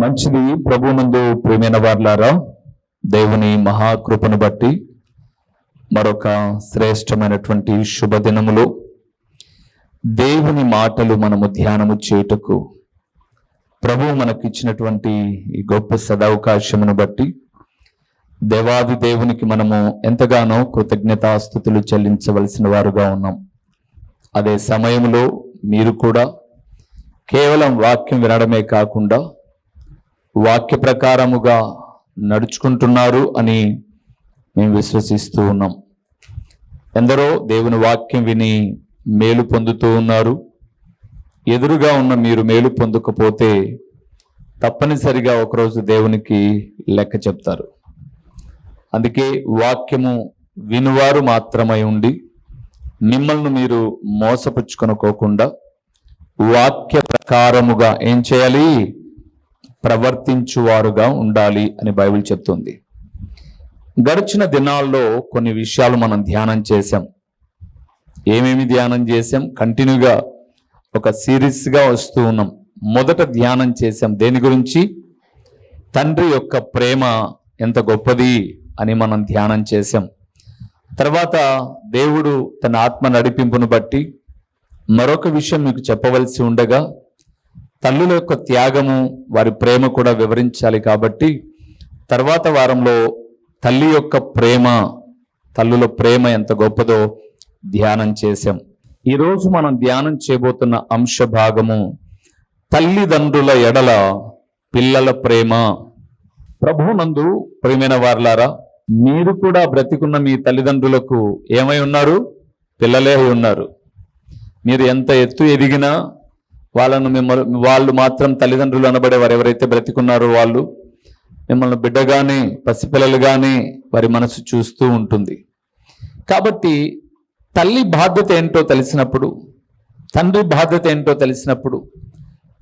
మంచిది ప్రభునందు ప్రేమైన వార్లారా దేవుని మహాకృపను బట్టి మరొక శ్రేష్టమైనటువంటి శుభదినములో. దేవుని మాటలు మనము ధ్యానము చేయుటకు ప్రభు మనకిచ్చినటువంటి ఈ గొప్ప సదవకాశమును బట్టి దేవాది దేవునికి మనము ఎంతగానో కృతజ్ఞతాస్థుతులు చెల్లించవలసిన వారుగా ఉన్నాం. అదే సమయంలో మీరు కూడా కేవలం వాక్యం వినడమే కాకుండా వాక్య ప్రకారముగా నడుచుకుంటున్నారు అని మేము విశ్వసిస్తూ ఉన్నాం. ఎందరో దేవుని వాక్యం విని మేలు పొందుతూ ఉన్నారు. ఎదురుగా ఉన్న మీరు మేలు పొందకపోతే తప్పనిసరిగా ఒకరోజు దేవునికి లెక్క చెప్తారు. అందుకే వాక్యము వినువారు మాత్రమై ఉండి మిమ్మల్ని మీరు మోసపుచ్చుకొనుకోకుండా వాక్య ప్రకారముగా ఏం చేయాలి? ప్రవర్తించువారుగా ఉండాలి అని బైబిల్ చెప్తుంది. గడిచిన దినాల్లో కొన్ని విషయాలు మనం ధ్యానం చేశాం. ఏమేమి ధ్యానం చేశాం? కంటిన్యూగా ఒక సిరీస్గా వస్తూ ఉన్నాం. మొదట ధ్యానం చేశాం. దేని గురించి? తండ్రి యొక్క ప్రేమ ఎంత గొప్పది అని మనం ధ్యానం చేశాం. తర్వాత దేవుడు తన ఆత్మ నడిపింపును బట్టి మరొక విషయం మీకు చెప్పవలసి ఉండగా తల్లుల యొక్క త్యాగము వారి ప్రేమ కూడా వివరించాలి కాబట్టి తర్వాత వారంలో తల్లి యొక్క ప్రేమ తల్లుల ప్రేమ ఎంత గొప్పదో ధ్యానం చేశాం. ఈరోజు మనం ధ్యానం చేయబోతున్న అంశ భాగము తల్లిదండ్రుల ఎడల పిల్లల ప్రేమ. ప్రభునందు ప్రేమైన వార్లారా మీరు కూడా బ్రతికున్న మీ తల్లిదండ్రులకు ఏమై ఉన్నారు? పిల్లలే ఉన్నారు. మీరు ఎంత ఎత్తు ఎదిగినా వాళ్ళను మిమ్మల్ని వాళ్ళు మాత్రం తల్లిదండ్రులు అనబడే వారు ఎవరైతే బ్రతికున్నారో వాళ్ళు మిమ్మల్ని బిడ్డగానే పసిపిల్లలుగానే వారి మనసు చూస్తూ ఉంటుంది. కాబట్టి తల్లి బాధ్యత ఏంటో తెలిసినప్పుడు తండ్రి బాధ్యత ఏంటో తెలిసినప్పుడు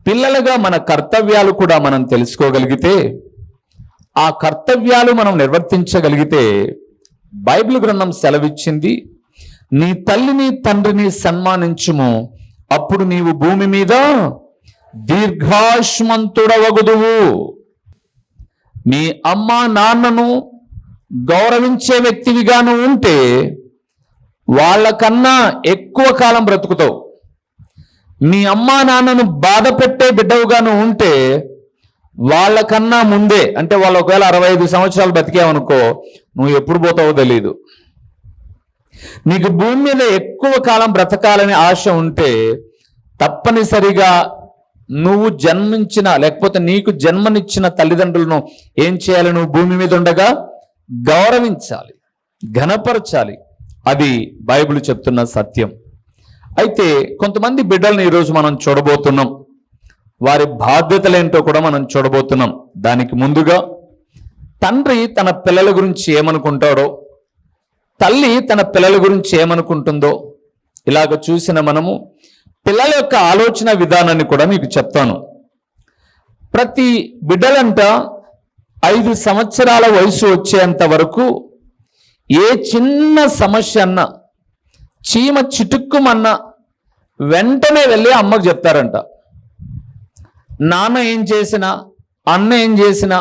పిల్లలుగా మన కర్తవ్యాలు కూడా మనం తెలుసుకోగలిగితే ఆ కర్తవ్యాలు మనం నిర్వర్తించగలిగితే బైబిల్ గ్రంథం సెలవిచ్చింది నీ తల్లిని తండ్రిని సన్మానించుము అప్పుడు నీవు భూమి మీద దీర్ఘాయుష్మంతుడవగుదువు. మీ అమ్మ నాన్నను గౌరవించే వ్యక్తివిగా నువ్వు ఉంటే వాళ్ళకన్నా ఎక్కువ కాలం బ్రతుకుతావు. మీ అమ్మా నాన్నను బాధ పెట్టే బిడ్డవుగాను ఉంటే వాళ్ళకన్నా ముందే అంటే వాళ్ళు ఒకవేళ అరవై ఐదు సంవత్సరాలు బతికావనుకో నువ్వు ఎప్పుడు పోతావో తెలియదు నీకు భూమి మీద ఎక్కువ కాలం బ్రతకాలని ఆశ ఉంటే తప్పనిసరిగా నువ్వు జన్మించిన లేకపోతే నీకు జన్మనిచ్చిన తల్లిదండ్రులను ఏం చేయాలి నువ్వు భూమి మీద ఉండగా? గౌరవించాలి ఘనపరచాలి. అది బైబిల్ చెప్తున్న సత్యం. అయితే కొంతమంది బిడ్డలను ఈరోజు మనం చూడబోతున్నాం. వారి బాధ్యతలేంటో కూడా మనం చూడబోతున్నాం. దానికి ముందుగా తండ్రి తన పిల్లల గురించి ఏమనుకుంటాడో తల్లి తన పిల్లల గురించి ఏమనుకుంటుందో ఇలాగ చూసిన మనము పిల్లల యొక్క ఆలోచన విధానాన్ని కూడా మీకు చెప్తాను. ప్రతి బిడ్డలంట ఐదు సంవత్సరాల వయసు వచ్చేంత వరకు ఏ చిన్న సమస్య అన్నా చీమ చిటుక్కుమన్నా వెంటనే వెళ్ళి అమ్మకు చెప్తారంట. నాన్న ఏం చేసినా అన్న ఏం చేసినా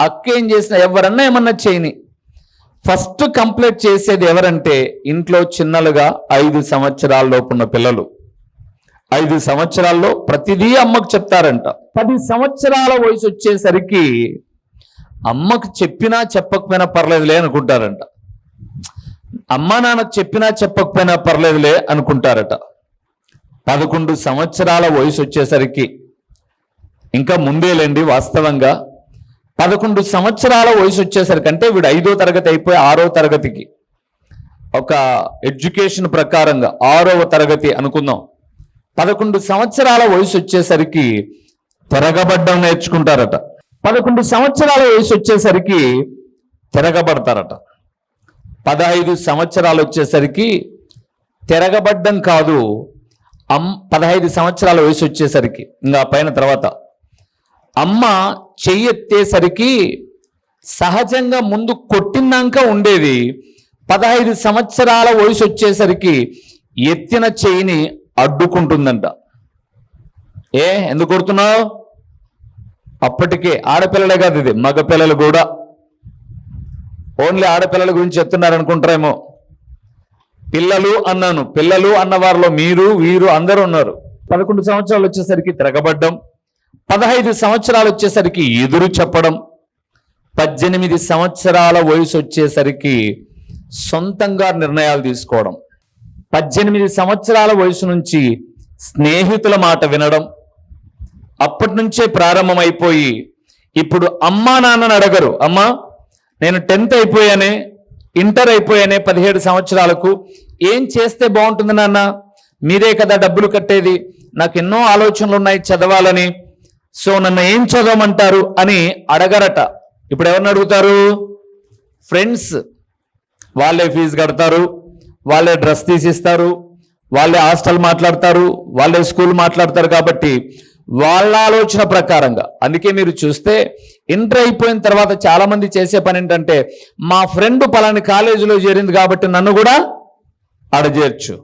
అక్క ఏం చేసినా ఎవరన్నా ఏమన్నా చేయని ఫస్ట్ కంప్లీట్ చేసేది ఎవరంటే ఇంట్లో చిన్నలుగా ఐదు సంవత్సరాల లోపున్న పిల్లలు. ఐదు సంవత్సరాల్లో ప్రతిదీ అమ్మకు చెప్తారంట. పది సంవత్సరాల వయసు వచ్చేసరికి అమ్మకు చెప్పినా చెప్పకపోయినా పర్లేదులే అనుకుంటారంట. అమ్మా నాన్నకు చెప్పినా చెప్పకపోయినా పర్లేదులే అనుకుంటారట. పదకొండు సంవత్సరాల వయసు వచ్చేసరికి ఇంకా ముందేలేండి వాస్తవంగా పదకొండు సంవత్సరాల వయసు వచ్చేసరికి అంటే వీడు ఐదో తరగతి అయిపోయి ఆరో తరగతికి. ఒక ఎడ్యుకేషన్ ప్రకారంగా ఆరవ తరగతి అనుకుందాం. పదకొండు సంవత్సరాల వయసు వచ్చేసరికి తిరగబడ్డం నేర్చుకుంటారట. పదకొండు సంవత్సరాల వయసు వచ్చేసరికి తిరగబడతారట. పదహైదు సంవత్సరాలు వచ్చేసరికి తిరగబడ్డం కాదు అమ్ పదహైదు సంవత్సరాల వయసు వచ్చేసరికి ఇంకా పైన తర్వాత. అమ్మ చెయ్యెత్తేసరికి సహజంగా ముందు కొట్టినాక ఉండేది. పదహైదు సంవత్సరాల వయసు వచ్చేసరికి ఎత్తిన చెయ్యిని అడ్డుకుంటుందంట. ఏ ఎందుకు కొడుతున్నావు? అప్పటికే ఆడపిల్లలే కాదు ఇది మగ పిల్లలు కూడా. ఓన్లీ ఆడపిల్లల గురించి చెప్తున్నారు అనుకుంటారేమో పిల్లలు అన్నాను పిల్లలు అన్న వారిలో మీరు వీరు అందరూ ఉన్నారు. పదకొండు సంవత్సరాలు వచ్చేసరికి తిరగబడ్డం. పదహైదు సంవత్సరాలు వచ్చేసరికి ఎదురు చెప్పడం పద్దెనిమిది సంవత్సరాల వయసు వచ్చేసరికి సొంతంగా నిర్ణయాలు తీసుకోవడం పద్దెనిమిది సంవత్సరాల వయసు నుంచి స్నేహితుల మాట వినడం అప్పటి నుంచే ప్రారంభమైపోయి ఇప్పుడు అమ్మా నాన్నని అడగరు. అమ్మా నేను టెన్త్ అయిపోయానే ఇంటర్ అయిపోయానే పదిహేడు సంవత్సరాలకు ఏం చేస్తే బాగుంటుంది నాన్న? మీరే కదా డబ్బులు కట్టేది. నాకు ఎన్నో ఆలోచనలు ఉన్నాయి చదవాలని. సో నన్ను ఏం చదవమంటారు అని అడగరట. ఇప్పుడు ఎవరిని అడుగుతారు? ఫ్రెండ్స్ వాళ్ళే ఫీజు కడతారు వాళ్ళే డ్రెస్ తీసిస్తారు వాళ్ళే హాస్టల్ మాట్లాడతారు వాళ్ళే స్కూల్ మాట్లాడతారు కాబట్టి వాళ్ళ ఆలోచన ప్రకారంగా. అందుకే మీరు చూస్తే ఇంటర్ అయిపోయిన తర్వాత చాలామంది చేసే పని ఏంటంటే మా ఫ్రెండ్ పలాని కాలేజీలో చేరింది కాబట్టి నన్ను కూడా అడజేర్చు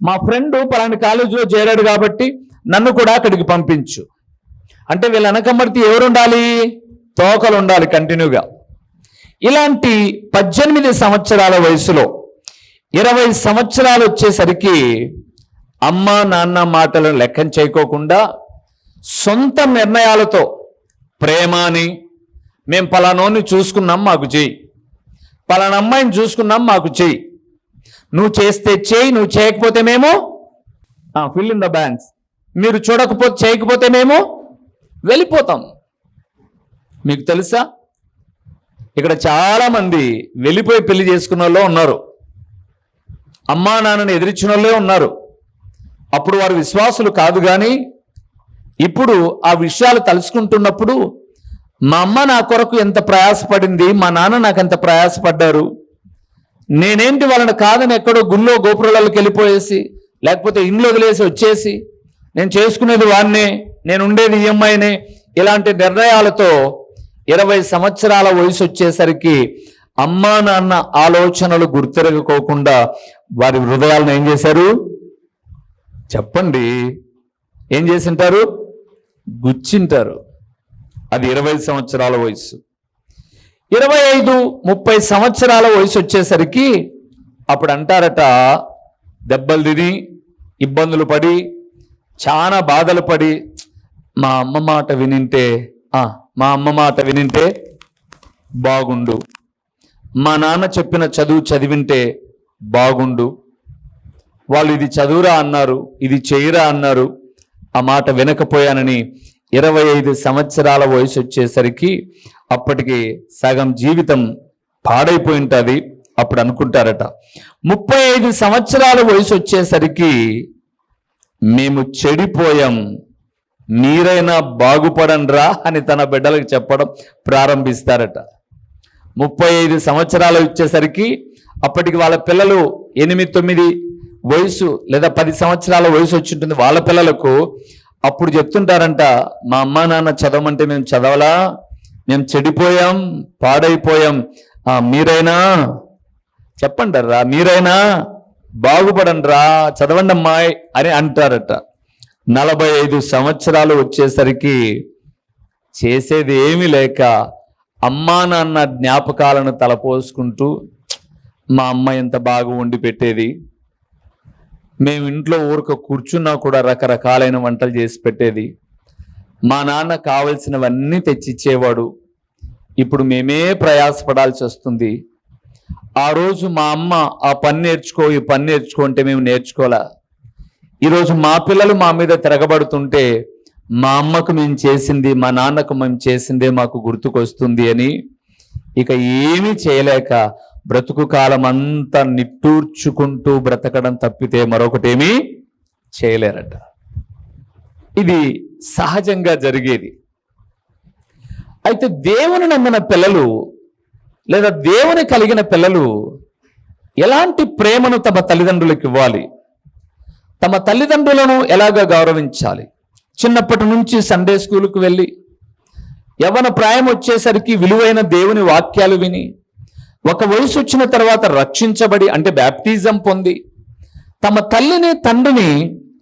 మా ఫ్రెండ్ పలాని కాలేజీలో చేరాడు కాబట్టి నన్ను కూడా అక్కడికి పంపించు. అంటే వీళ్ళ వెనకమ్మడితే ఎవరు ఉండాలి తోకలు ఉండాలి కంటిన్యూగా. ఇలాంటి పద్దెనిమిది సంవత్సరాల వయసులో ఇరవై సంవత్సరాలు వచ్చేసరికి అమ్మ నాన్న మాటలను లెక్కన చేయకోకుండా సొంత నిర్ణయాలతో ప్రేమ అని మేము పలానోని చూసుకున్నాం మాకు చెయ్యి. పలానా అమ్మాయిని చూసుకున్నాం మాకు చెయ్యి. నువ్వు చేస్తే చేయి నువ్వు చేయకపోతే మేము ఫిల్ ఇన్ ద బ్యాంక్స్ మీరు చూడకపోతే చేయకపోతే మేము వెళ్ళిపోతాం. మీకు తెలుసా? ఇక్కడ చాలామంది వెళ్ళిపోయి పెళ్ళి చేసుకున్న వాళ్ళు ఉన్నారు. అమ్మా నాన్నని ఎదిరించిన వాళ్ళే ఉన్నారు. అప్పుడు వారు విశ్వాసులు కాదు కానీ ఇప్పుడు ఆ విషయాలు తలుసుకుంటున్నప్పుడు మా అమ్మ నా కొరకు ఎంత ప్రయాసపడింది మా నాన్న నాకు ఎంత ప్రయాసపడ్డారు? నేనేంటి వాళ్ళని కాదని ఎక్కడో గుళ్ళో గోపురాలకు వెళ్ళిపోయేసి లేకపోతే ఇండ్లు వదిలేసి వచ్చేసి నేను చేసుకునేది వాన్నే. నేను ఉండేది ఈఎంఐనే. ఇలాంటి నిర్ణయాలతో ఇరవై సంవత్సరాల వయసు వచ్చేసరికి అమ్మా నాన్న ఆలోచనలు గుర్తిరగకోకుండా వారి హృదయాలను ఏం చేశారు? చెప్పండి. ఏం చేసింటారు? గుచ్చింటారు. అది ఇరవై సంవత్సరాల వయసు ఇరవై ఐదు ముప్పై సంవత్సరాల వయసు వచ్చేసరికి అప్పుడు అంటారట దెబ్బలు తిని ఇబ్బందులు పడి చాలా బాధలు పడి మా అమ్మ మాట వినింటే మా అమ్మ మాట వినింటే బాగుండు. మా నాన్న చెప్పిన చదువు చదివింటే బాగుండు. వాళ్ళు ఇది చదువురా అన్నారు ఇది చేయరా అన్నారు ఆ మాట వినకపోయానని ఇరవై ఐదు సంవత్సరాల వయసు వచ్చేసరికి అప్పటికి సగం జీవితం పాడైపోయి ఉంటుంది అప్పుడు అనుకుంటారట. ముప్పై ఐదు సంవత్సరాల వయసు వచ్చేసరికి మేము చెడిపోయాం. మీరైనా బాగుపడండ్రా అని తన బిడ్డలకు చెప్పడం ప్రారంభిస్తారట. ముప్పై ఐదు సంవత్సరాలు వచ్చేసరికి అప్పటికి వాళ్ళ పిల్లలు ఎనిమిది తొమ్మిది వయసు లేదా పది సంవత్సరాల వయసు వచ్చి ఉంటుంది వాళ్ళ పిల్లలకు. అప్పుడు చెప్తుంటారంట మా అమ్మా నాన్న చదవమంటే మేము చదవలా మేము చెడిపోయాం పాడైపోయాం. మీరైనా మీరైనా చెప్పండర్రా మీరైనా బాగుపడండ్రా చదవండి అమ్మాయి అని అంటారట. నలభై ఐదు సంవత్సరాలు వచ్చేసరికి చేసేది ఏమీ లేక అమ్మా నాన్న జ్ఞాపకాలను తలపోసుకుంటూ మా అమ్మ ఎంత బాగా వండి పెట్టేది. మేము ఇంట్లో ఊరక కూర్చున్నా కూడా రకరకాలైన వంటలు చేసి పెట్టేది. మా నాన్న కావలసినవన్నీ తెచ్చిచ్చేవాడు. ఇప్పుడు మేమే ప్రయాసపడాల్సి వస్తుంది. ఆ రోజు మా అమ్మ ఆ పని నేర్చుకో ఈ పని నేర్చుకో అంటే మేము నేర్చుకోలే? ఈరోజు మా పిల్లలు మా మీద తిరగబడుతుంటే మా అమ్మకు మేము చేసింది మా నాన్నకు మేము చేసిందే మాకు గుర్తుకొస్తుంది అని ఇక ఏమీ చేయలేక బ్రతుకు కాలం అంతా నిట్టూర్చుకుంటూ బ్రతకడం తప్పితే మరొకటేమీ చేయలేరట. ఇది సహజంగా జరిగేది. అయితే దేవుని నమ్మిన పిల్లలు లేదా దేవుని కలిగిన పిల్లలు ఎలాంటి ప్రేమను తమ తల్లిదండ్రులకు ఇవ్వాలి? తమ తల్లిదండ్రులను ఎలాగ గౌరవించాలి? చిన్నప్పటి నుంచి సండే స్కూల్కి వెళ్ళి యవన ప్రాయం వచ్చేసరికి విలువైన దేవుని వాక్యాలు విని ఒక వయసు వచ్చిన తర్వాత రక్షించబడి అంటే బ్యాప్టిజం పొంది తమ తల్లిని తండ్రిని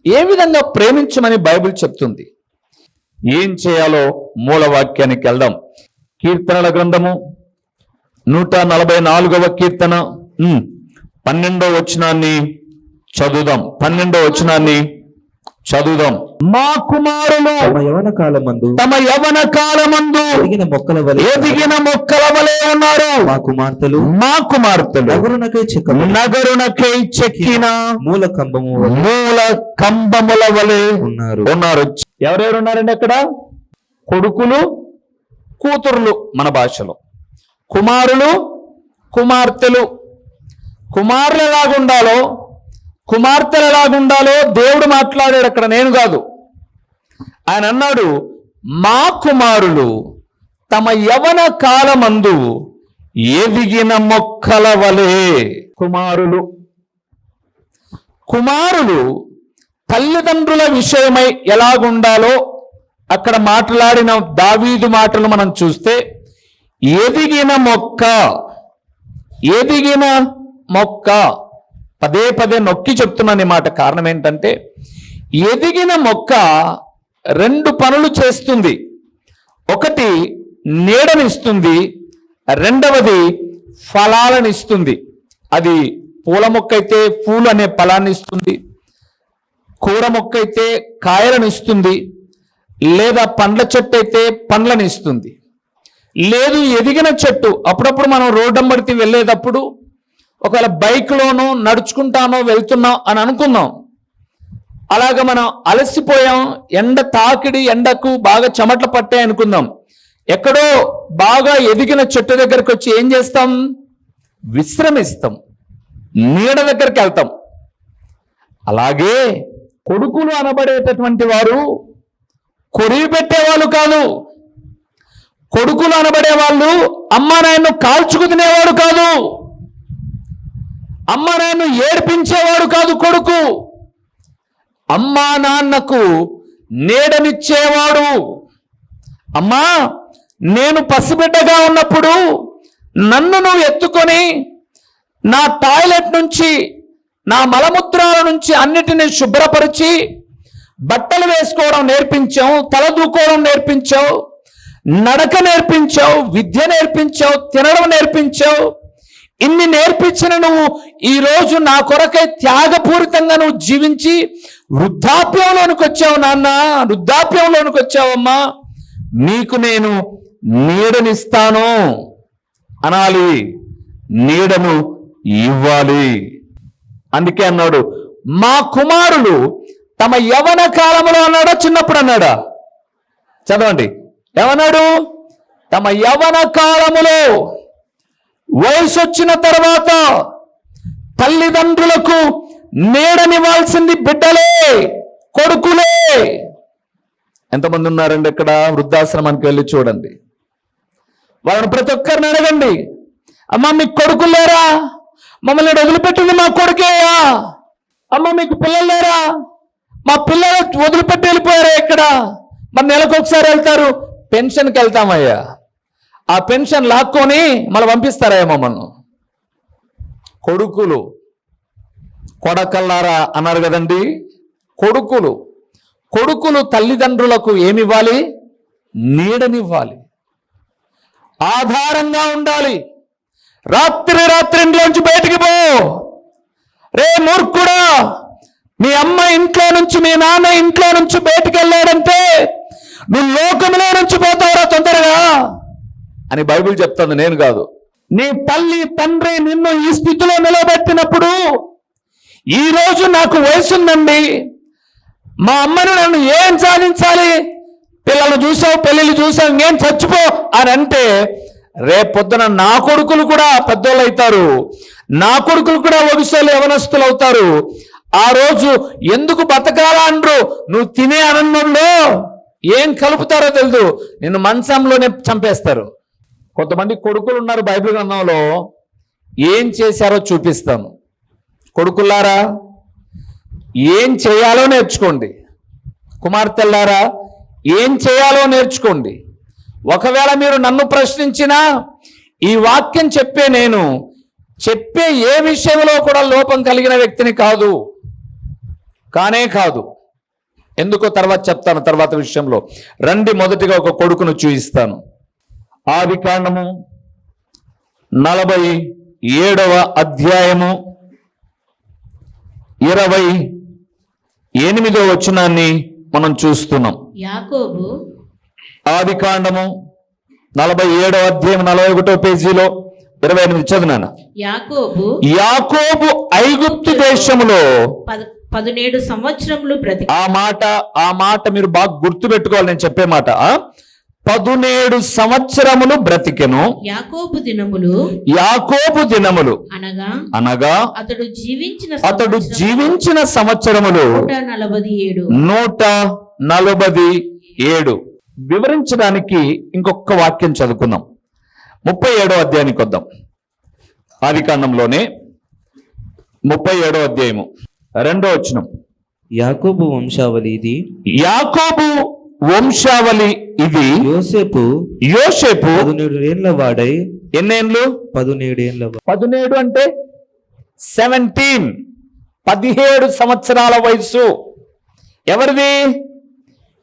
ఏ విధంగా ప్రేమించమని బైబిల్ చెప్తుంది? ఏం చేయాలో మూల వాక్యానికి వెళ్దాం. కీర్తనల గ్రంథము నూట నలభై నాలుగవ కీర్తన. పన్నెండవ వచనాన్ని చదువుదాం. పన్నెండో వచనాన్ని చదువుదాం. మా కుమారులు తమ యవన కాలమందు తమ యవన కాలమందు ఎదిగిన మొక్కల వలె ఎదిగిన మొక్కల వలె ఉన్నారు. మా కుమార్తెలు మా కుమార్తెలు నగరునకై చెక్కబడి నగరునకై చెక్కిన మూల కంబము వలె మూల కంబముల వలె ఉన్నారు. ఉన్నారు. ఎవరెవరు ఉన్నారండి అక్కడ? కొడుకులు కూతురులు మన భాషలో. కుమారులు కుమార్తెలు. కుమారులు ఎలాగుండాలో కుమార్తెలు ఎలాగుండాలో దేవుడు మాట్లాడాడు అక్కడ. నేను కాదు. ఆయన అన్నాడు మా కుమారులు తమ యవన కాలమందు ఎదిగిన మొక్కల వలె. కుమారులు. కుమారులు తల్లిదండ్రుల విషయమై ఎలాగుండాలో అక్కడ మాట్లాడిన దావీదు మాటలు మనం చూస్తే ఎదిగిన మొక్క ఎదిగిన మొక్క పదే పదే నొక్కి చెప్తున్నాను ఈ మాట. కారణం ఏంటంటే ఎదిగిన మొక్క రెండు పనులు చేస్తుంది. ఒకటి నీడనిస్తుంది రెండవది ఫలాలను ఇస్తుంది అది పూల మొక్క అయితే పూలు అనే ఫలాన్ని ఇస్తుంది కూర మొక్క అయితే కాయలను ఇస్తుంది లేదా పండ్ల చెట్టు అయితే పండ్లను ఇస్తుంది లేదు ఎదిగిన చెట్టు అప్పుడప్పుడు మనం రోడ్డంబడికి వెళ్ళేటప్పుడు ఒకవేళ బైక్లోనో నడుచుకుంటానో వెళ్తున్నాం అని అనుకుందాం అలాగ మనం అలసిపోయాం. ఎండ తాకిడి ఎండకు బాగా చెమట్లు పట్టాయి అనుకుందాం ఎక్కడో బాగా ఎదిగిన చెట్టు దగ్గరికి వచ్చి ఏం చేస్తాం? విశ్రమిస్తాం. నీడ దగ్గరికి వెళ్తాం. అలాగే కొడుకులు అనబడేటటువంటి వారు కొరివి పెట్టేవాళ్ళు కాదు. కొడుకులు అనబడే వాళ్ళు అమ్మ నాయన్ను కాల్చుకు తినేవాడు కాదు. అమ్మ నాన్న ఏడ్పించేవాడు కాదు కొడుకు. అమ్మా నాన్నకు నీడనిచ్చేవాడు. అమ్మా నేను పసిబిడ్డగా ఉన్నప్పుడు నన్ను నువ్వు ఎత్తుకొని నా టాయిలెట్ నుంచి నా మలమూత్రాల నుంచి అన్నిటిని శుభ్రపరిచి బట్టలు వేసుకోవడం నేర్పించావు తల దూకోవడం నేర్పించావు నడక నేర్పించావు విద్య నేర్పించావు తినడం నేర్పించావు. ఇన్ని నేర్పించిన నువ్వు ఈరోజు నా కొరకై త్యాగపూరితంగా నువ్వు జీవించి వృద్ధాప్యంలోనికి వచ్చావు నాన్న. వృద్ధాప్యంలోనికి వచ్చావమ్మా. నీకు నేను నీడనిస్తాను. అనాలి. నీడను ఇవ్వాలి. అందుకే అన్నాడు మా కుమారులు తమ యవన కాలంలో అన్నాడా చిన్నప్పుడు అన్నాడా? చదవండి. ఏమన్నాడు తమ యవన కాలములో వయసు వచ్చిన తర్వాత తల్లిదండ్రులకు నీడనివ్వాల్సింది బిడ్డలే కొడుకులే. ఎంతమంది ఉన్నారండి ఇక్కడ? వృద్ధాశ్రమానికి వెళ్ళి చూడండి. వాళ్ళని ప్రతి ఒక్కరిని అడగండి. అమ్మ మీకు కొడుకులు లేరా? మమ్మల్ని వదిలిపెట్టింది మా కొడుకేయా అమ్మ మీకు పిల్లలు లేరా? మా పిల్లలు వదిలిపెట్టి వెళ్ళిపోయారా ఇక్కడ? మరి నెలకు ఒకసారి వెళ్తారు పెన్షన్కి వెళ్తామయ్యా. ఆ పెన్షన్ లాక్కొని మళ్ళీ పంపిస్తారా మమ్మల్ని? కొడుకులు. కొడకల్లారా అన్నారు కదండి. కొడుకులు. కొడుకులు తల్లిదండ్రులకు ఏమివ్వాలి? నీడనివ్వాలి. ఆధారంగా ఉండాలి. రాత్రి రాత్రి ఇంట్లోంచి బయటికి పో. రే మూర్ఖుడా మీ అమ్మ ఇంట్లో నుంచి మీ నాన్న ఇంట్లో నుంచి బయటికి వెళ్ళాడంటే నువ్వు లోకంలో నుంచి పోతావురా తొందరగా అని బైబిల్ చెప్తుంది నేను కాదు. నీ తల్లి తండ్రి నిన్ను ఈ స్థితిలో నిలబెట్టినప్పుడు ఈరోజు నాకు నాకు వయసుందండి మా అమ్మను నన్ను ఏం సాధించాలి? పిల్లలు చూసావు పెళ్ళిళ్ళు చూసావు ఇంకేం చచ్చిపో అని అంటే రేపొద్దున నా కొడుకులు కూడా పెద్దోళ్ళు అవుతారు. నా కొడుకులు కూడా వయసులు యవనస్తులు అవుతారు. ఆ రోజు ఎందుకు బతకాలా అండ్రు? నువ్వు తినే ఆనందంలో ఏం కలుపుతారో తెలియదు నిన్ను మంచంలోనే చంపేస్తారు. కొంతమంది కొడుకులు ఉన్నారు బైబిల్ గ్రంథంలో. ఏం చేశారో చూపిస్తాను. కొడుకులారా ఏం చేయాలో నేర్చుకోండి. కుమార్తెల్లారా ఏం చేయాలో నేర్చుకోండి. ఒకవేళ మీరు నన్ను ప్రశ్నించినా ఈ వాక్యం చెప్పే నేను చెప్పే ఏ విషయంలో కూడా లోపం కలిగిన వ్యక్తిని కాదు. కానే కాదు. ఎందుకో తర్వాత చెప్తాను తర్వాత విషయంలో. రండి మొదటిగా ఒక కొడుకును చూయిస్తాను. ఆది కాండము నలభై ఏడవ అధ్యాయము ఇరవై ఎనిమిదో వచనాన్ని మనం చూస్తున్నాం యాకోబు ఆది కాండము నలభై ఏడవ అధ్యాయం నలభై ఒకటో పేజీలో ఇరవై ఎనిమిది చదివాను యాకోబు యాకోబు ఐగుప్తు దేశములో పద పదునేడు సంవత్సరములు బ్రతికి ఆ మాట ఆ మాట మీరు బాగా గుర్తు పెట్టుకోవాలి నేను చెప్పే మాట? పదునేడు సంవత్సరములు బ్రతికెను. యాకోబు దినములు యాకోబు దినములు అనగా అనగా అతడు జీవించిన అతడు సంవత్సరములు జీవించిన సంవత్సరములు నూట నలభై ఏడు. నూట నలభై ఏడు. వివరించడానికి ఇంకొక వాక్యం చదువుకుందాం. ముప్పై ఏడో అధ్యాయానికి వద్దాం. ఆది కాండంలోనే ముప్పై ఏడో అధ్యాయము. రెండో వచనం. యాకోబు వంశావళి ఇది. యాకోబు వంశావళి ఇది యోసేపు యోసేపు పదునేడు ఏళ్ళ వాడై ఎన్నేళ్ళు పదునేడేళ్ళ వా- పదిహేడు అంటే సెవెంటీన్. పదిహేడు సంవత్సరాల వయసు ఎవరిది?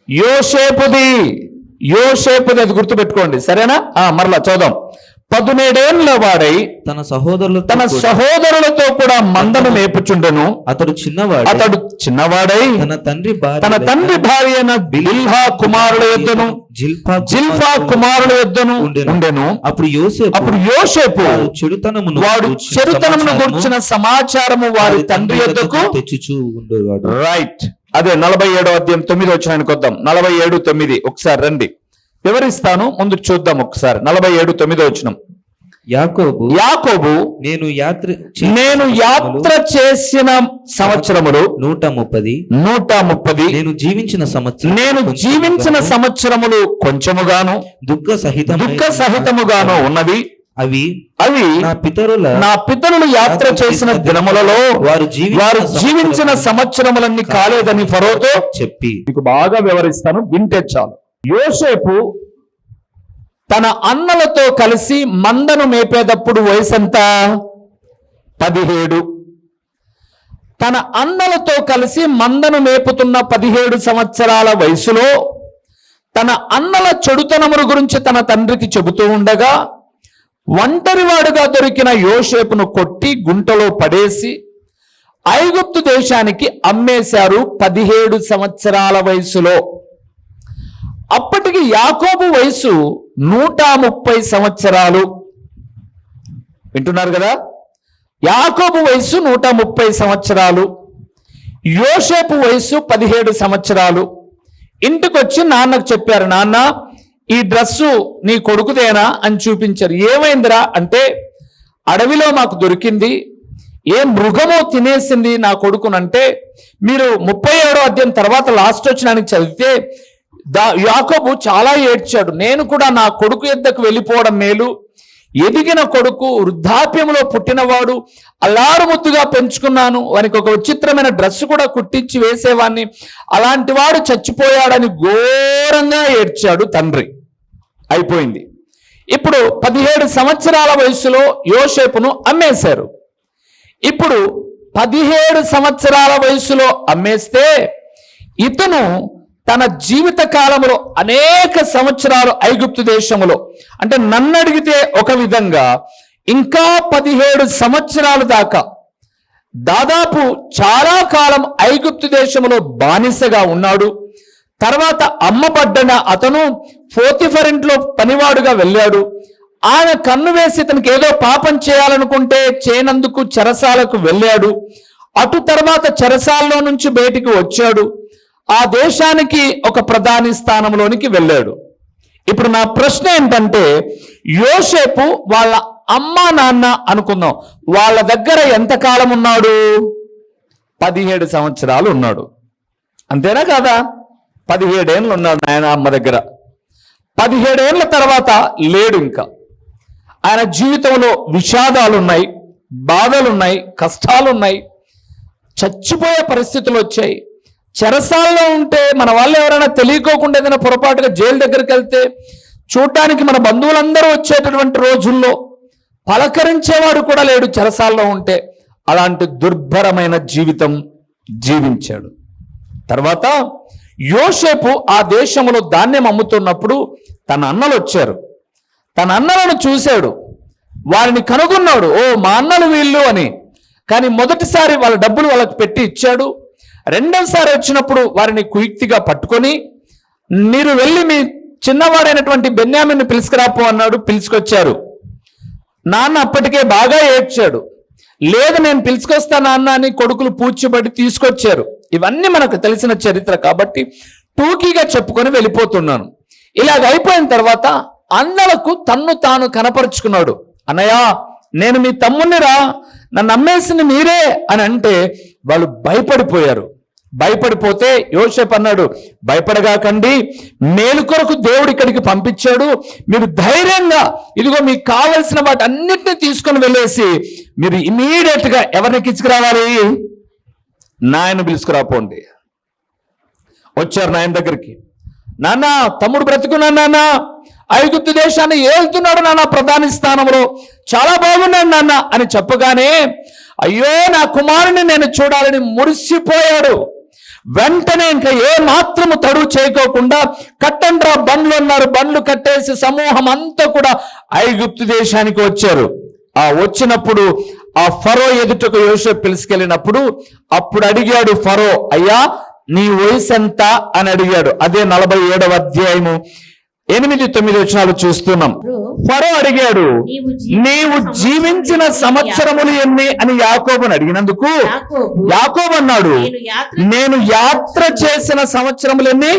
యోసేపుది. యోసేపుది అది గుర్తుపెట్టుకోండి. సరేనా? ఆ మరలా చూద్దాం పదునేడేళ్ళ వాడై తన సహోదరులతో తన సహోదరులతో కూడా మందను మేపుచుండెను. అతడు చిన్నవాడు అతడు చిన్నవాడై తన తండ్రి తన తండ్రి భార్య అయిన బిల్హా కుమారుల యొద్దను జిల్పా జిల్ఫా కుమారుల యొద్దను ఉండెను. అప్పుడు యోసేపు అప్పుడు యోసేపు చెడుతనమును వాడు చెడుతనమును సమాచారము గుర్చిన సమాచారము వారి తండ్రి యొద్దకు తెచ్చుచూ ఉండేవాడు. రైట్ అదే నలభై ఏడో అధ్యాయం తొమ్మిది వచ్చినానికి వద్దాం. నలభై ఏడు తొమ్మిది. ఒకసారి రండి. వివరిస్తాను. ముందు చూద్దాం ఒకసారి. నలభై ఏడు తొమ్మిది వచ్చినాం యాకోబు యాకోబు నేను యాత్ర నేను యాత్ర చేసిన సంవత్సరములు నూట ముప్పది. నూట ముప్పది. నేను జీవించిన సంవత్సరం నేను జీవించిన సంవత్సరములు కొంచెముగాను దుఃఖ సహిత దుఃఖ సహితముగాను ఉన్నవి. అవి అవి నా పితరుల నా పితరులు యాత్ర చేసిన దినములలో వారు వారు జీవించిన సంవత్సరములన్నీ కాలేదని ఫరోతో చెప్పి. మీకు బాగా వివరిస్తాను. వింటే చాలు. యోసేపు తన అన్నలతో కలిసి మందను మేపేటప్పుడు వయసు ఎంత? పదిహేడు. తన అన్నలతో కలిసి మందను మేపుతున్న పదిహేడు సంవత్సరాల వయసులో తన అన్నల చెడుతనముల గురించి తన తండ్రికి చెబుతూ ఉండగా ఒంటరివాడుగా దొరికిన యోసేపును కొట్టి గుంటలో పడేసి ఐగుప్తు దేశానికి అమ్మేశారు పదిహేడు సంవత్సరాల వయసులో. అప్పటికి యాకోబు వయసు నూట ముప్పై సంవత్సరాలు. వింటున్నారు కదా? యాకోబు వయసు నూట ముప్పై సంవత్సరాలు. యోసేపు వయసు పదిహేడు సంవత్సరాలు. ఇంటికొచ్చి నాన్నకు చెప్పారు నాన్న ఈ డ్రస్సు నీ కొడుకుదేనా? అని చూపించారు. ఏమైందిరా అంటే అడవిలో మాకు దొరికింది. ఏ మృగమో తినేసింది నా కొడుకునంటే మీరు ముప్పై ఏడో అధ్యాయం తర్వాత లాస్ట్ వచ్చినానికి చదివితే దా యాకబు చాలా ఏడ్చాడు. నేను కూడా నా కొడుకు ఎద్దకు వెళ్ళిపోవడం మేలు. ఎదిగిన కొడుకు వృద్ధాప్యంలో పుట్టినవాడు. అల్లారు ముద్దుగా పెంచుకున్నాను. వానికి ఒక విచిత్రమైన డ్రెస్ కూడా కుట్టించి వేసేవాడిని అలాంటి వాడు చచ్చిపోయాడని ఘోరంగా ఏడ్చాడు తండ్రి. అయిపోయింది. ఇప్పుడు పదిహేడు సంవత్సరాల వయసులో యోసేపును అమ్మేశారు. ఇప్పుడు పదిహేడు సంవత్సరాల వయసులో అమ్మేస్తే ఇతను తన జీవిత కాలంలో అనేక సంవత్సరాలు ఐగుప్తు దేశంలో అంటే నన్ను అడిగితే ఒక విధంగా ఇంకా పదిహేడు సంవత్సరాల దాకా దాదాపు చాలా కాలం ఐగుప్తు దేశంలో బానిసగా ఉన్నాడు. తర్వాత అమ్మబడ్డన అతను ఫోర్తిఫర్ ఇంట్లో పనివాడుగా వెళ్ళాడు. ఆయన కన్ను వేసి ఇతనికి ఏదో పాపం చేయాలనుకుంటే చేయనందుకు చెరసాలకు వెళ్ళాడు. అటు తర్వాత చెరసాలలో నుంచి బయటికి వచ్చాడు. ఆ దేశానికి ఒక ప్రధాని స్థానంలోనికి వెళ్ళాడు. ఇప్పుడు నా ప్రశ్న ఏంటంటే యోసేపు వాళ్ళ అమ్మ నాన్న అనుకుందాం వాళ్ళ దగ్గర ఎంతకాలం ఉన్నాడు? పదిహేడు సంవత్సరాలు ఉన్నాడు. అంతేనా కాదా? పదిహేడేళ్ళు ఉన్నాడు ఆయన అమ్మ దగ్గర. పదిహేడేళ్ళ తర్వాత లేడు ఇంకా. ఆయన జీవితంలో విషాదాలు ఉన్నాయి బాధలు ఉన్నాయి చచ్చిపోయే పరిస్థితులు వచ్చాయి. చెరసాల్లో ఉంటే మన వాళ్ళు ఎవరైనా తెలియకోకుండా ఏదైనా పొరపాటుగా జైలు దగ్గరికి వెళ్తే చూడ్డానికి మన బంధువులందరూ వచ్చేటటువంటి రోజుల్లో పలకరించేవాడు కూడా లేడు చెరసాల్లో ఉంటే. అలాంటి దుర్భరమైన జీవితం జీవించాడు. తర్వాత యోసేపు ఆ దేశంలో ధాన్యం అమ్ముతున్నప్పుడు తన అన్నలు వచ్చారు. తన అన్నలను చూశాడు. వారిని కనుగొన్నాడు. ఓ మా అన్నలు వీళ్ళు అని. కానీ మొదటిసారి వాళ్ళ డబ్బులు వాళ్ళకి పెట్టి ఇచ్చాడు. రెండవసారి వచ్చినప్పుడు వారిని కుయుక్తిగా పట్టుకొని మీరు వెళ్ళి మీ చిన్నవాడైనటువంటి బెన్యామిని పిలుచుకురాపు అన్నాడు పిలుచుకొచ్చారు. నాన్న అప్పటికే బాగా ఏడ్చాడు. లేదు నేను పిలుచుకొస్తా నాన్న అని కొడుకులు పూడ్చిబడి తీసుకొచ్చారు. ఇవన్నీ మనకు తెలిసిన చరిత్ర కాబట్టి టూకీగా చెప్పుకొని వెళ్ళిపోతున్నాను. ఇలాగ అయిపోయిన తర్వాత అన్నలకు తన్ను తాను కనపరుచుకున్నాడు. అన్నయ్య నేను మీ తమ్ముణ్ణిరా. నన్ను అమ్మేసింది మీరే అని అంటే వాళ్ళు భయపడిపోయారు. భయపడిపోతే యోసేపు అన్నాడు భయపడగాకండి మేలు కొరకు దేవుడు ఇక్కడికి పంపించాడు. మీరు ధైర్యంగా ఇదిగో మీకు కావలసిన వాటి అన్నిటిని తీసుకొని వెళ్ళేసి మీరు ఇమీడియట్గా ఎవరిని కిచ్చుకురావాలి నాయన పిలుచుకురాపోండి. వచ్చారు నాయన దగ్గరికి. నాన్న తమ్ముడు బ్రతుకున్నాను నాన్న. ఐగుప్తు దేశాన్ని ఏళ్తున్నాడు నాన్న ప్రధాని స్థానంలో. చాలా బాగున్నాడు నాన్న అని చెప్పగానే అయ్యో నా కుమారుని నేను చూడాలని మురిసిపోయాడు. వెంటనే ఇంకా ఏ మాత్రము తడువు చేయకోకుండా కట్టండ్రా బండ్లు ఉన్నారు బండ్లు కట్టేసి సమూహం అంతా కూడా ఐగుప్తు దేశానికి వచ్చారు. ఆ వచ్చినప్పుడు ఆ ఫరో ఎదుటకు యోసేపు పిలుసుకెళ్ళినప్పుడు అప్పుడు అడిగాడు ఫరో అయ్యా నీ వయసు ఎంత? అని అడిగాడు. అదే నలభై ఏడవ అధ్యాయము. ఎనిమిది తొమ్మిది వచనాలు చూస్తున్నాం. ఫరో అడిగాడు నీవు జీవించిన సంవత్సరములు ఎన్ని? అని యాకోబుని అడిగినందుకు యాకోబు అన్నాడు నేను యాత్ర చేసిన సంవత్సరములు ఎన్ని?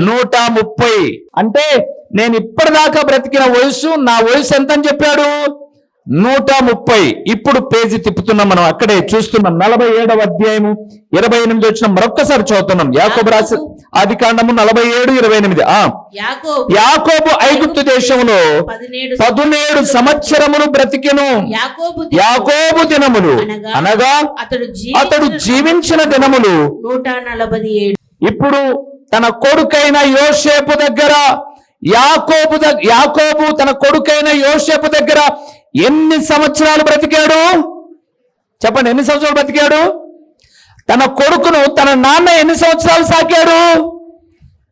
నూట ముప్పై. అంటే నేను ఇప్పటిదాకా బ్రతికిన వయసు నా వయసు ఎంత అని చెప్పాడు? నూట ముప్పై. ఇప్పుడు పేజీ తిప్పుతున్నాం మనం అక్కడే చూస్తున్నాం నలభై ఏడవ అధ్యాయము ఇరవై ఎనిమిది వచ్చిన మరొక్కసారి చదువుతున్నాం. యాకోబు రాసి ఆది కాండము నలభై ఏడు ఇరవై ఎనిమిది. యాకోబు ఐగుప్తు పదిహేడు పదునేడు సంవత్సరములు బ్రతికెను. యాకోబు దినములు. అనగా అతడు అతడు జీవించిన దినములు. నూట నలభై ఏడు. ఇప్పుడు తన కొడుకైన యోసేపు దగ్గర యాకోబు యాకోబు తన కొడుకైన యోసేపు దగ్గర ఎన్ని సంవత్సరాలు బ్రతికాడు? చెప్పండి ఎన్ని సంవత్సరాలు బ్రతికాడు? తన కొడుకును తన నాన్న ఎన్ని సంవత్సరాలు సాకాడు?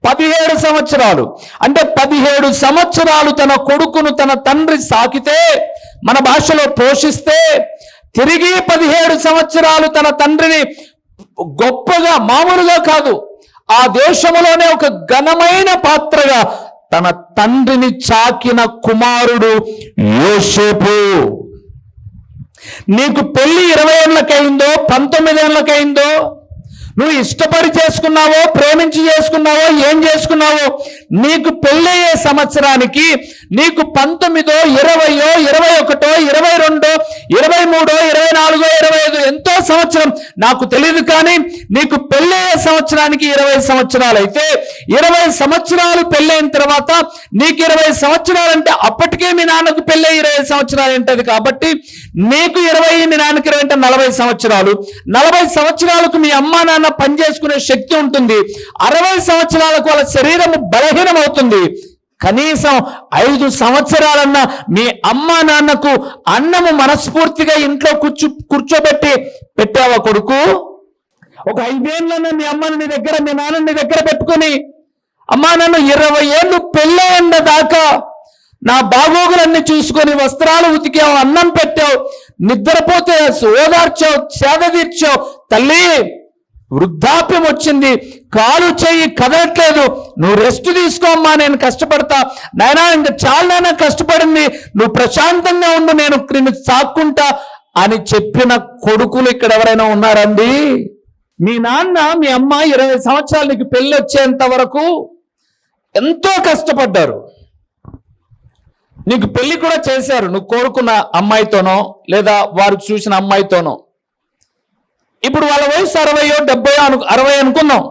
పదిహేడు సంవత్సరాలు. అంటే పదిహేడు సంవత్సరాలు తన కొడుకును తన తండ్రి సాకితే మన భాషలో పోషిస్తే తిరిగి పదిహేడు సంవత్సరాలు తన తండ్రిని గొప్పగా మామూలుగా కాదు ఆ దేశంలోనే ఒక ఘనమైన పాత్రగా తన తండ్రిని చాకిన కుమారుడు యోసేపు. నీకు పెళ్ళి ఇరవై ఏళ్ళకైందో పంతొమ్మిది ఏళ్ళకైందో నువ్వు ఇష్టపడి చేసుకున్నావో ప్రేమించి చేసుకున్నావో ఏం చేసుకున్నావో నీకు పెళ్ళయ్యే సంవత్సరానికి నీకు పంతొమ్మిదో ఇరవయో ఇరవై ఒకటో ఇరవై రెండో ఇరవై మూడో ఇరవై నాలుగో ఇరవై ఐదు ఎంతో సంవత్సరం. నాకు తెలియదు కానీ నీకు పెళ్ళయ్యే సంవత్సరానికి ఇరవై సంవత్సరాలు అయితే ఇరవై సంవత్సరాలు పెళ్ళైన తర్వాత నీకు ఇరవై సంవత్సరాలు అంటే అప్పటికే మీ నాన్నకు పెళ్ళై ఇరవై సంవత్సరాలు ఉంటుంది కాబట్టి నీకు ఇరవై మీ నాన్నకి ఇరవై అంటే నలభై సంవత్సరాలు. నలభై సంవత్సరాలకు మీ అమ్మా నాన్న పనిచేసుకునే శక్తి ఉంటుంది. అరవై సంవత్సరాలకు వాళ్ళ శరీరము బలహీనం అవుతుంది కనీసం ఐదు సంవత్సరాలన్నా మీ అమ్మ నాన్నకు అన్నము మనస్ఫూర్తిగా ఇంట్లో కూర్చు కూర్చోబెట్టి పెట్టావా కొడుకు? ఒక ఐదేళ్ళన్నా మీ అమ్మని నీ దగ్గర మీ నాన్న నీ దగ్గర పెట్టుకొని అమ్మా నన్ను ఇరవై ఏళ్ళు పెళ్ళైన దాకా నా బాగోగులన్నీ చూసుకొని వస్త్రాలు ఉతికావు అన్నం పెట్టావు నిద్రపోతే ఓదార్చావు సేద తీర్చావు తల్లి వృద్ధాప్యం వచ్చింది కాలు చెయ్యి కదలట్లేదు. నువ్వు రెస్ట్ తీసుకోమ్మా నేను కష్టపడతా. నాయనా ఇంకా చాలా కష్టపడింది. నువ్వు ప్రశాంతంగా ఉండు నేను నిన్ను సాక్కుంటా అని చెప్పిన కొడుకులు ఇక్కడ ఎవరైనా ఉన్నారండి? మీ నాన్న మీ అమ్మ ఇరవై సంవత్సరాలు నీకు పెళ్ళి వచ్చేంత వరకు ఎంతో కష్టపడ్డారు. నీకు పెళ్ళి కూడా చేశారు నువ్వు కోరుకున్న అమ్మాయితోనో లేదా వారు చూసిన అమ్మాయితోనో. ఇప్పుడు వాళ్ళ వయసు అరవయో డెబ్బయో అను అరవై అనుకుందాం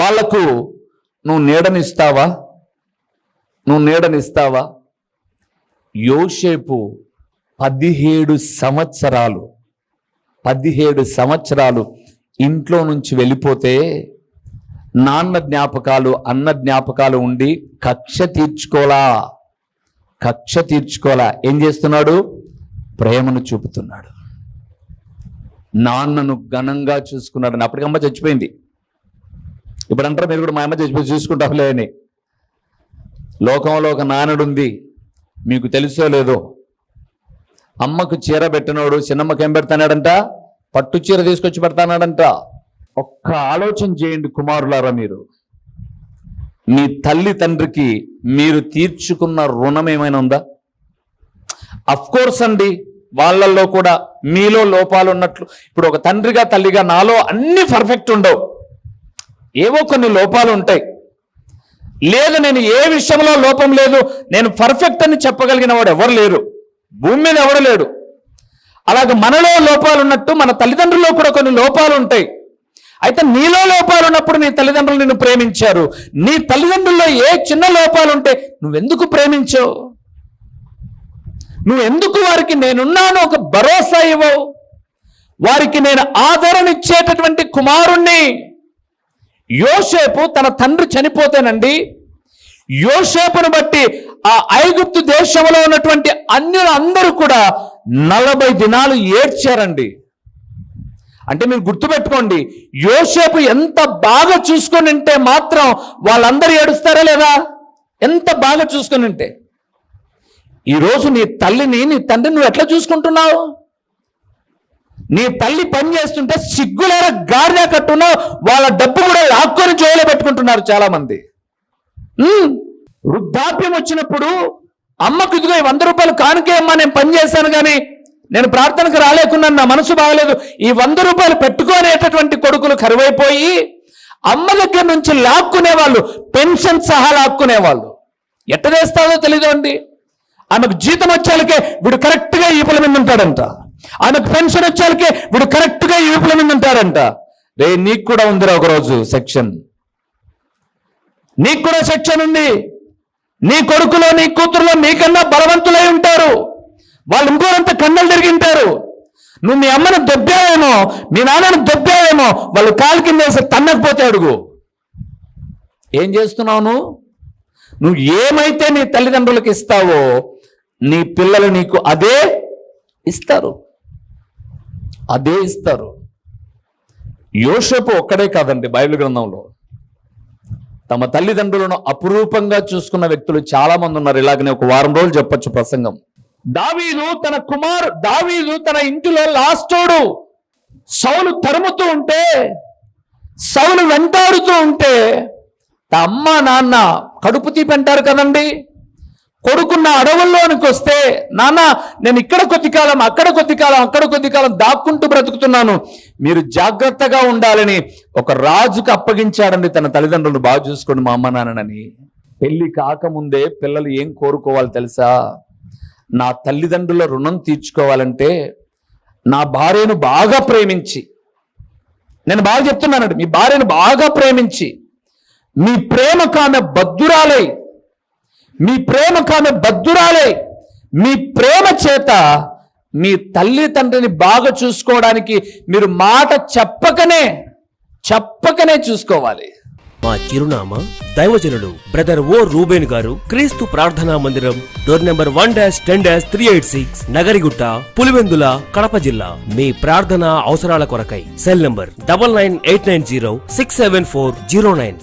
వాళ్ళకు నువ్వు నీడనిస్తావా? నువ్వు నీడనిస్తావా? యోషేపు పదిహేడు సంవత్సరాలు పదిహేడు సంవత్సరాలు ఇంట్లో నుంచి వెళ్ళిపోతే నాన్న జ్ఞాపకాలు అన్న జ్ఞాపకాలు ఉండి కక్ష తీర్చుకోలా కక్ష తీర్చుకోలా ఏం చేస్తున్నాడు? ప్రేమను చూపుతున్నాడు. నాన్నను ఘనంగా చూసుకున్నాడు. అప్పటికమ్మ చచ్చిపోయింది. ఇప్పుడు అంటారు మీరు కూడా మా అమ్మ చచ్చిపోయి చూసుకుంటావులే అని. లోకంలో ఒక నానుడు ఉంది మీకు తెలుసో లేదో? అమ్మకు చీర పెట్టినోడు చిన్నమ్మకి ఏం పెడతానాడంట? పట్టు చీర తీసుకొచ్చి పెడతానాడంట. ఒక్క ఆలోచన చేయండి కుమారులారా మీరు. మీ తల్లి తండ్రికి మీరు తీర్చుకున్న రుణం ఏమైనా ఉందా? అఫ్కోర్స్ అండి. వాళ్ళల్లో కూడా మీలో లోపాలు ఉన్నట్లు ఇప్పుడు ఒక తండ్రిగా తల్లిగా నాలో అన్ని పర్ఫెక్ట్ ఉండవు. ఏవో కొన్ని లోపాలు ఉంటాయి. లేదు నేను ఏ విషయంలో లోపం లేదు నేను పర్ఫెక్ట్ అని చెప్పగలిగిన వాడు ఎవరు లేరు. భూమి మీద ఎవరు లేడు. అలాగే మనలో లోపాలు ఉన్నట్టు మన తల్లిదండ్రుల్లో కూడా కొన్ని లోపాలు ఉంటాయి. అయితే నీలో లోపాలు ఉన్నప్పుడు నీ తల్లిదండ్రులు నిన్ను ప్రేమించారు. నీ తల్లిదండ్రుల్లో ఏ చిన్న లోపాలు ఉంటే నువ్వెందుకు ప్రేమించావు? నువ్వెందుకు వారికి నేనున్నాను ఒక భరోసా ఇవ్వవు? వారికి నేను ఆదరణ ఇచ్చేటటువంటి కుమారుణ్ణి. యోసేపు తన తండ్రి చనిపోతేనండి యోసేపును బట్టి ఆ ఐగుప్తు దేశంలో ఉన్నటువంటి అన్యులు అందరూ కూడా నలభై దినాలు ఏడ్చారండి. అంటే మీరు గుర్తుపెట్టుకోండి యోసేపు ఎంత బాగా చూసుకొని ఉంటే మాత్రం వాళ్ళందరూ ఏడుస్తారా లేదా? ఎంత బాగా చూసుకొని ఉంటే? ఈరోజు నీ తల్లిని నీ తండ్రిని నువ్వు ఎట్లా చూసుకుంటున్నావు? నీ తల్లి పని చేస్తుంటే సిగ్గులేర గారిగా కట్టున వాళ్ళ డబ్బు కూడా లాక్కొని జోలో పెట్టుకుంటున్నారు చాలా మంది వృద్ధాప్యం వచ్చినప్పుడు అమ్మకు ఇదిగో ఈ వంద రూపాయలు కానుకే అమ్మా నేను పని చేశాను కానీ నేను ప్రార్థనకు రాలేకున్నాను నా మనసు బాగలేదు. ఈ వంద రూపాయలు పెట్టుకోనేటటువంటి కొడుకులు కరువైపోయి అమ్మ దగ్గర నుంచి లాక్కునేవాళ్ళు పెన్షన్ సహా లాక్కునేవాళ్ళు. ఎట్ట చేస్తాదో తెలియదు అండి. ఆమెకు జీతం వచ్చేళ్ళకే వీడు కరెక్ట్గా ఈ పొలం ఉంటాడంట. ఆమెకు పెన్షన్ వచ్చేళ్ళకే వీడు కరెక్ట్గా ఈపుల మీద ఉంటాడంట. రే నీకు కూడా ఉందిరా ఒకరోజు సెక్షన్. నీకు కూడా సెక్షన్ ఉంది. నీ కొడుకులో నీ కూతురులో నీకన్నా బలవంతులై ఉంటారు. వాళ్ళు ఇంకోరంతా కన్నలు తిరిగి ఉంటారు. నువ్వు మీ అమ్మను దొబ్బావేమో మీ నాన్నను దొబ్బావేమో వాళ్ళు కాలు కింద వేసి తన్నకపోతే అడుగు. ఏం చేస్తున్నావు నువ్వు? నువ్వు ఏమైతే నీ తల్లిదండ్రులకు ఇస్తావో నీ పిల్లలు నీకు అదే ఇస్తారు. అదే ఇస్తారు. యోషపు ఒక్కడే కాదండి బైబిల్ గ్రంథంలో. తమ తల్లిదండ్రులను అపురూపంగా చూసుకున్న వ్యక్తులు చాలా మంది ఉన్నారు. ఇలాగనే ఒక వారం రోజులు చెప్పొచ్చు ప్రసంగం. దావీదు తన కుమారు దావీదు తన ఇంటిలో లాస్టోడు. సౌలు తరుముతూ ఉంటే సౌలు వెంటాడుతూ ఉంటే తా అమ్మ నాన్న కడుపు తీపి అంటారు కదండి. కొడుకున్న అడవుల్లోనికి వస్తే నాన్న నేను ఇక్కడ కొద్ది కాలం అక్కడ కొద్ది కాలం అక్కడ కొద్ది కాలం దాక్కుంటూ బ్రతుకుతున్నాను. మీరు జాగ్రత్తగా ఉండాలని ఒక రాజుకు అప్పగించాడండి తన తల్లిదండ్రులను బాగా చూసుకోండి మా అమ్మ నాన్నని పెళ్ళి కాకముందే పిల్లలు ఏం కోరుకోవాలి తెలుసా? నా తల్లిదండ్రుల రుణం తీర్చుకోవాలంటే నా భార్యను బాగా ప్రేమించి నేను బాగా చెప్తున్నానండి మీ భార్యను బాగా ప్రేమించి మీ ప్రేమకు ఆమె బద్దురాలై మీ ప్రేమకు ఆమె బద్దురాలై మీ ప్రేమ చేత మీ తల్లి తండ్రిని బాగా చూసుకోవడానికి మీరు మాట చెప్పకనే చెప్పకనే చూసుకోవాలి. మా చిరునామా దైవజనుడు బ్రదర్ ఓ రూబేన్ గారు క్రీస్తు ప్రార్థనా మందిరం door number one dash ten dash three eight six Nagarigutta Pulivendula Kadapa జిల్లా. మీ ప్రార్థన అవసరాల కొరకై cell number double nine eight nine zero six seven four zero nine.